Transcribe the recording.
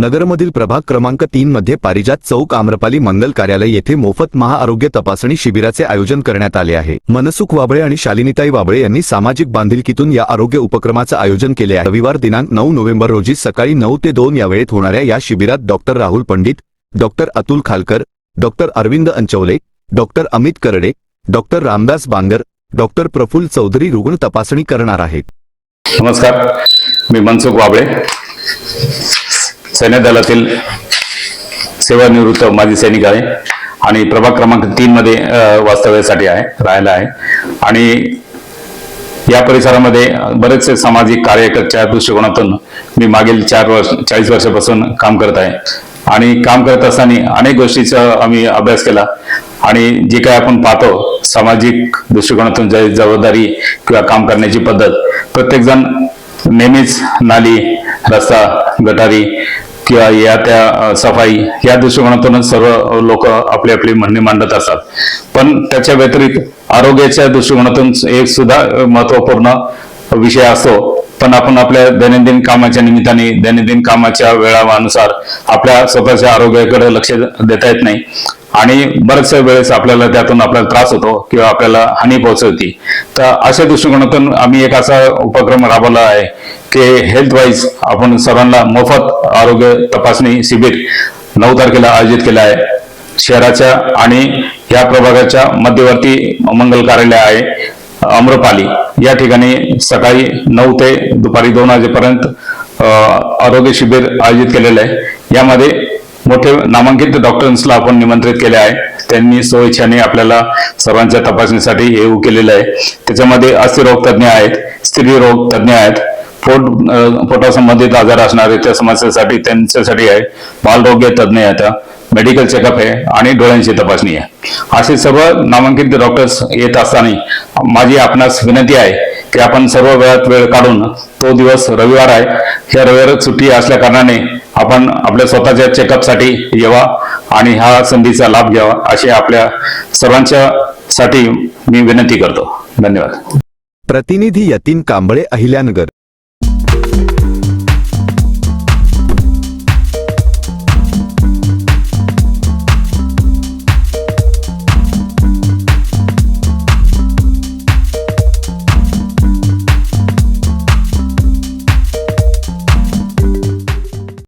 नगरमधील प्रभाग क्रमांक तीन मध्ये पारिजात चौक आम्रपाली मंगल कार्यालय येथे मोफत महाआरोग्य तपासणी शिबिराचे आयोजन करण्यात आले आहे. मनसुख वाबळे आणि शालिनीताई वाबळे यांनी सामाजिक बांधिलकीतून या आरोग्य उपक्रमाचं आयोजन केले आहे. रविवार दिनांक नऊ नोव्हेंबर रोजी सकाळी नऊ ते दोन या वेळेत होणाऱ्या या शिबिरात doctor Rahul Pandit doctor Atul Khalkar doctor Arvind Anchawale doctor Amit Karde doctor Ramdas Bangar doctor Praful Chaudhari रुग्ण तपासणी करणार आहेत. नमस्कार मी मनसुख वाबळे. सैन्य दलातील सेवानिवृत्त माजी सैनिक आहे आणि प्रभाग क्रमांक तीन मध्ये वास्तव्यासाठी आहे राहायला आहे. आणि या परिसरामध्ये बरेचसे सामाजिक कार्यकर्त्याच्या दृष्टिकोनातून मी मागील चार वर्ष चाळीस वर्षापासून काम करत आहे. आणि काम करत असताना अनेक गोष्टीचा आम्ही अभ्यास केला. आणि जे काय आपण पाहतो सामाजिक दृष्टिकोनातून जबाबदारी किंवा काम करण्याची पद्धत प्रत्येकजण नेहमीच नाली रस्ता गटारी किंवा या त्या सफाई या दृष्टिकोनातूनच सर्व लोक आपली आपली म्हणणे मांडत असतात. पण त्याच्या व्यतिरिक्त आरोग्याच्या दृष्टिकोनातून एक सुद्धा महत्त्वपूर्ण विषय असतो. पण आपण आपल्या दैनंदिन कामाच्या निमित्ताने दैनंदिन कामाच्या वेळानुसार आपल्या स्वतःच्या आरोग्याकडे लक्ष देता येत नाही. आणि बऱ्याचशा वेळेस आपल्याला त्यातून आपल्याला त्रास होतो किंवा आपल्याला हानी पोहोचवती. तर अशा दृष्टिकोनातून आम्ही एक असा उपक्रम राबवला आहे की हेल्थ वाईज आपण सर्वांना मोफत आरोग्य तपासणी शिबिर नऊ तारखेला आयोजित केलं आहे. शहराच्या आणि या प्रभागाच्या मध्यवर्ती मंगल कार्यालय आहे अम्रपाली या ठिकाणी सकाळी नऊ ते दुपारी दोन वाजेपर्यंत आरोग्य शिबिर आयोजित केलेलं आहे. यामध्ये मोठे नामांकित डॉक्टर्सला आपण निमंत्रित केले आहे. त्यांनी स्वइच्छाने आपल्याला सर्वांच्या तपासणीसाठी येऊ केलेलं आहे. त्याच्यामध्ये अस्थिरोग तज्ज्ञ आहेत स्त्री रोग तज्ज्ञ आहेत पोट पोटासंबंधित आजार असणारे त्या समस्येसाठी त्यांच्यासाठी आहे. बालरोग्य तज्ज्ञ आहेत मेडिकल चेकअप आहे आणि डोळ्यांची तपासणी आहे. असे सर्व नामांकित डॉक्टर्स येत असताना माझी आपणास विनंती आहे की आपण सर्व वेळात वेळ काढून तो दिवस रविवार आहे. ह्या रविवार सुट्टी असल्या कारणाने आपण आपल्या स्वतःच्या चेकअपसाठी येवा आणि ह्या संधीचा लाभ घ्यावा अशी आपल्या सर्वांच्या साठी मी विनंती करतो. धन्यवाद. प्रतिनिधी यतीन कांबळे अहिल्यानगर.